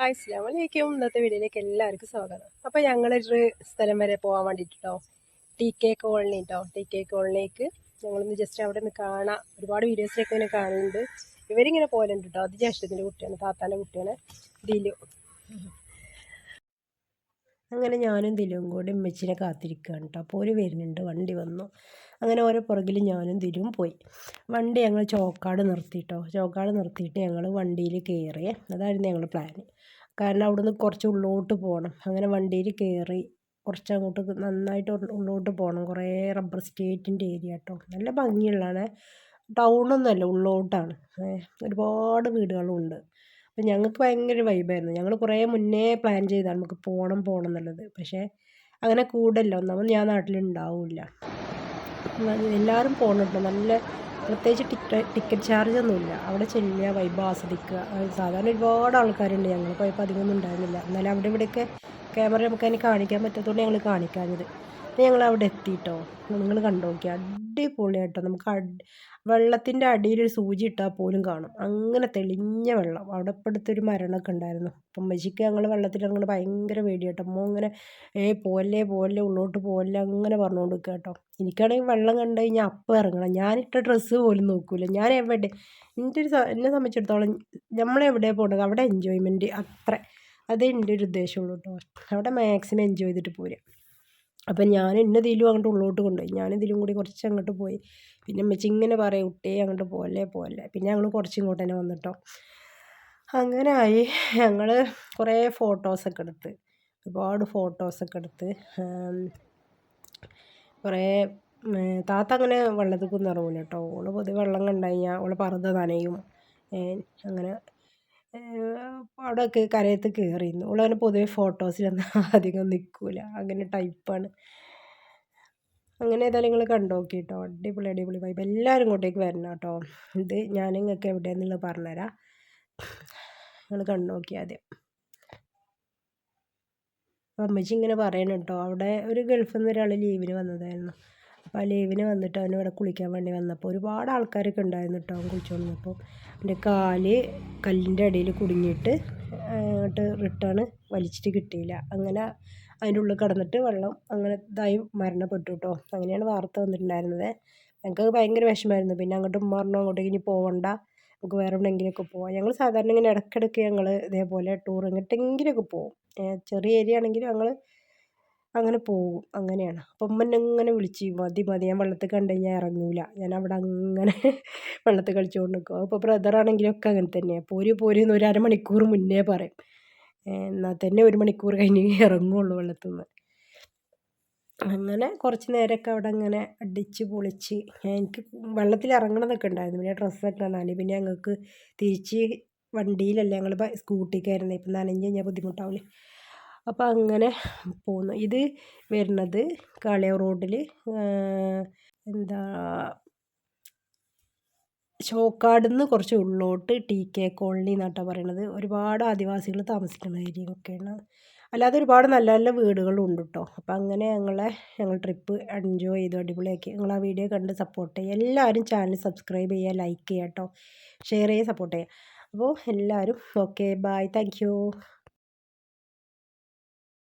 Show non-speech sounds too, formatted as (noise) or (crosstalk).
Hi slam അലൈക്കും. ഇന്നത്തെ വീഡിയോയിലേക്ക് എല്ലാവർക്കും സ്വാഗതം. അപ്പോൾ ഞങ്ങളൊരു സ്ഥലം വരെ പോകാൻ വേണ്ടിയിട്ടോ ടി കെ കോളനി കേട്ടോ ടി കെ കോളനിക്ക് ഞങ്ങളൊന്ന് ജസ്റ്റ് അവിടെ നിന്ന് കാണാം ഒരുപാട് വീഡിയോസിലൊക്കെ ഇങ്ങനെ കാണുന്നുണ്ട്. ഇവരിങ്ങനെ പോലുണ്ട് കേട്ടോ അത് ജ്യേഷ്ഠത്തിന്റെ കുട്ടിയാണ് താത്താന്റെ കുട്ടിയാണ് ദിലു. അങ്ങനെ ഞാനും ദിലുവും കൂടി ഉമ്മച്ചിനെ കാത്തിരിക്കുകയാണ് കേട്ടോ അപ്പോൾ ഒരു വരുന്നുണ്ട് വണ്ടി വന്നു. അങ്ങനെ ഓരോ പുറകിൽ ഞാനും തിരും പോയി. വണ്ടി ഞങ്ങൾ ചോക്കാട് നിർത്തിയിട്ടോ ചോക്കാട് നിർത്തിയിട്ട് ഞങ്ങൾ വണ്ടിയിൽ കയറി. അതായിരുന്നു ഞങ്ങൾ പ്ലാൻ കാരണം അവിടുന്ന് കുറച്ച് ഉള്ളോട്ട് പോകണം. അങ്ങനെ വണ്ടിയിൽ കയറി കുറച്ച് അങ്ങോട്ട് നന്നായിട്ട് ഉള്ളോട്ട് പോകണം. കുറേ റബ്ബർ സ്റ്റേറ്റിന്റെ ഏരിയ കേട്ടോ നല്ല ഭംഗിയുള്ളതാണ്. ടൗണൊന്നുമല്ല ഉള്ളോട്ടാണ്. ഒരുപാട് വീടുകളുണ്ട് അപ്പം ഞങ്ങൾക്ക് ഭയങ്കര വൈബായിരുന്നു ഞങ്ങൾ കുറേ മുന്നേ പ്ലാൻ ചെയ്താണ് നമുക്ക് പോകണം പോകണം എന്നുള്ളത്. പക്ഷേ അങ്ങനെ കൂടല്ലോ. ഒന്നാമത് ഞാൻ നാട്ടിലുണ്ടാവില്ല എല്ലാവരും പോകുന്നുണ്ട് നല്ല പ്രത്യേകിച്ച് ടിക്കറ്റ് ചാർജ് ഒന്നുമില്ല. അവിടെ ചെല്ലുക വൈബ് ആസ്വദിക്കുക. സാധാരണ ഒരുപാട് ആൾക്കാരുണ്ട് ഞങ്ങൾ പോയപ്പോൾ അധികമൊന്നും ഉണ്ടായിരുന്നില്ല. എന്നാലും അവിടെ ഇവിടെയൊക്കെ ക്യാമറ നമുക്ക് അതിന് കാണിക്കാൻ പറ്റാത്തതുകൊണ്ട് ഞങ്ങൾ കാണിക്കാഞ്ഞത്. ഞങ്ങൾ അവിടെ എത്തിയിട്ടോ നിങ്ങൾ കണ്ടു നോക്കിയാൽ അടിപൊളിയായിട്ടോ നമുക്ക് വെള്ളത്തിന്റെ അടിയിലൊരു സൂചി ഇട്ടാൽ പോലും കാണും. അങ്ങനെ തെളിഞ്ഞ വെള്ളം. അവിടെ ഇപ്പോഴത്തൊരു മരണമൊക്കെ ഉണ്ടായിരുന്നു. അപ്പം മജിക്ക് ഞങ്ങൾ വെള്ളത്തിൽ അങ്ങനെ ഭയങ്കര പേടിയാട്ടോ. അമ്മ ഇങ്ങനെ ഏ പോലെ പോലെ ഉള്ളോട്ട് പോലെ അങ്ങനെ പറഞ്ഞുകൊണ്ട് നിൽക്കുക കേട്ടോ എനിക്കാണെങ്കിൽ വെള്ളം കണ്ടു കഴിഞ്ഞാൽ അപ്പം ഇറങ്ങണം. ഞാനിട്ട ഡ്രസ്സ് പോലും നോക്കൂല. ഞാൻ എവിടെ എന്റെ ഒരു എന്നെ സംബന്ധിച്ചിടത്തോളം നമ്മളെവിടെ പോകേണ്ടത് അവിടെ എൻജോയ്മെന്റ് അത്ര. അതേ എന്റെ ഒരു ഉദ്ദേശമുള്ളൂ കേട്ടോ അവിടെ മാക്സിമം എൻജോയ് ചെയ്തിട്ട് പോരുക അപ്പം ഞാൻ എന്നെ ഇതിലും അങ്ങോട്ട് ഉള്ളോട്ട് കൊണ്ടുപോയി ഞാൻ ഇതിലും കൂടി കുറച്ച് അങ്ങോട്ട് പോയി. പിന്നെ അമ്മച്ചി ഇങ്ങനെ പറയും കുട്ടിയെ അങ്ങോട്ട് പോകല്ലേ പോകല്ലേ പിന്നെ ഞങ്ങൾ കുറച്ച് ഇങ്ങോട്ട് തന്നെ വന്നിട്ടോ അങ്ങനെ ആയി. ഞങ്ങൾ കുറേ ഫോട്ടോസൊക്കെ എടുത്ത്. ഒരുപാട് ഫോട്ടോസൊക്കെ എടുത്ത്. കുറേ താത്ത അങ്ങനെ വെള്ളത്തിൽ കുന്നിറങ്ങൂല കേട്ടോ ഓൾ പൊതുവെ വെള്ളം കണ്ടു കഴിഞ്ഞാൽ ഓളെ പറുത നനയും. അങ്ങനെ അവിടെയൊക്കെ കരയത്ത് കയറിയിരുന്നു ഓളങ്ങനെ പൊതുവെ ഫോട്ടോസിലൊന്നും (laughs) അധികം നിൽക്കില്ല അങ്ങനെ ടൈപ്പാണ്. അങ്ങനെ ഏതായാലും നിങ്ങൾ കണ്ടു നോക്കി കേട്ടോ അടിപൊളി അടിപൊളി വൈബ് എല്ലാവരും ഇങ്ങോട്ടേക്ക് വരണം കേട്ടോ ഇത് ഞാൻ നിങ്ങൾക്ക് എവിടെയെന്നുള്ളത് പറഞ്ഞുതരാം നിങ്ങൾ കണ്ടു നോക്കി ആദ്യം. അമ്മച്ചി ഇങ്ങനെ പറയണം കേട്ടോ അവിടെ ഒരു ഗൾഫിൽ നിന്ന് ഒരാൾ ലീവിന് വന്നതായിരുന്നു. അപ്പോൾ ആ ലീവിന് വന്നിട്ട് അവൻ ഇവിടെ കുളിക്കാൻ വേണ്ടി വന്നപ്പോൾ ഒരുപാട് ആൾക്കാരൊക്കെ ഉണ്ടായിരുന്നു കേട്ടോ അവൻ കുളിച്ചുകൊണ്ട് വന്നപ്പോൾ എന്റെ കാൽ കല്ലിന്റെ അടിയിൽ കുടുങ്ങിയിട്ട് അങ്ങോട്ട് റിട്ടേൺ വലിച്ചിട്ട് കിട്ടിയില്ല. അങ്ങനെ അതിന്റെ ഉള്ളിൽ കിടന്നിട്ട് വെള്ളം അങ്ങനെ ഇതായി മരണപ്പെട്ടു കേട്ടോ. അങ്ങനെയാണ് വാർത്ത വന്നിട്ടുണ്ടായിരുന്നത്. ഞങ്ങൾക്ക് ഭയങ്കര വിഷമമായിരുന്നു. പിന്നെ അങ്ങോട്ട് പറഞ്ഞു അങ്ങോട്ടേക്ക് ഇനി പോകണ്ട നമുക്ക് വേറെ എവിടെയെങ്കിലുമൊക്കെ പോവാം. ഞങ്ങൾ സാധാരണ ഇങ്ങനെ ഇടയ്ക്കിടയ്ക്ക് ഞങ്ങൾ ഇതേപോലെ ടൂർ എങ്ങോട്ടെങ്കിലുമൊക്കെ പോകും ചെറിയ ഏരിയ ആണെങ്കിലും ഞങ്ങൾ അങ്ങനെ പോകും. അങ്ങനെയാണ്. അപ്പം ഉമ്മ എന്നെ ഇങ്ങനെ വിളിച്ച് മതി മതി ഞാൻ വെള്ളത്തിൽ കണ്ടു കഴിഞ്ഞാൽ ഇറങ്ങൂല. ഞാൻ അവിടെ അങ്ങനെ (laughs) വെള്ളത്തിൽ കളിച്ചുകൊണ്ട് നിൽക്കും അപ്പോൾ ബ്രദറാണെങ്കിലും ഒക്കെ അങ്ങനെ തന്നെയാണ് പോര് പോര് എന്ന് ഒരു അരമണിക്കൂർ മുന്നേ പറയും. എന്നാൽ തന്നെ ഒരു മണിക്കൂർ കഴിഞ്ഞ് (laughs) ഇറങ്ങുള്ളൂ വെള്ളത്തിൽ നിന്ന് അങ്ങനെ കുറച്ച് നേരമൊക്കെ അവിടെ അങ്ങനെ അടിച്ച് പൊളിച്ച്. എനിക്ക് വെള്ളത്തിൽ ഇറങ്ങണമെന്നൊക്കെ ഉണ്ടായിരുന്നു. പിന്നെ ഡ്രസ്സൊക്കെ നനഞ്ഞു. പിന്നെ ഞങ്ങൾക്ക് തിരിച്ച് വണ്ടിയിലല്ല ഞങ്ങൾ സ്കൂട്ടിക്കായിരുന്നു. ഇപ്പം നനഞ്ഞ് കഴിഞ്ഞാൽ ബുദ്ധിമുട്ടാവില്ലേ അപ്പോൾ അങ്ങനെ പോന്നു. ഇത് വരുന്നത് കാളിയ റോഡിൽ എന്താ ചോക്കാടുന്ന് കുറച്ച് ഉള്ളോട്ട് ടി കെ കോളനി എന്നാട്ടാ പറയണത്. ഒരുപാട് ആദിവാസികൾ താമസിക്കുന്ന ഏരിയയൊക്കെയാണ്. അല്ലാതെ ഒരുപാട് നല്ല നല്ല വീടുകളുണ്ട് കേട്ടോ അപ്പോൾ അങ്ങനെ ഞങ്ങളെ ഞങ്ങൾ ട്രിപ്പ് എൻജോയ് ചെയ്തു. അടിപൊളിയാക്കി. നിങ്ങൾ ആ വീഡിയോ കണ്ട് സപ്പോർട്ട് ചെയ്യുക എല്ലാവരും ചാനൽ സബ്സ്ക്രൈബ് ചെയ്യുക ലൈക്ക് ചെയ്യുക കേട്ടോ ഷെയർ ചെയ്യുക സപ്പോർട്ട് ചെയ്യുക അപ്പോൾ എല്ലാവരും ഓക്കെ ബായ് താങ്ക്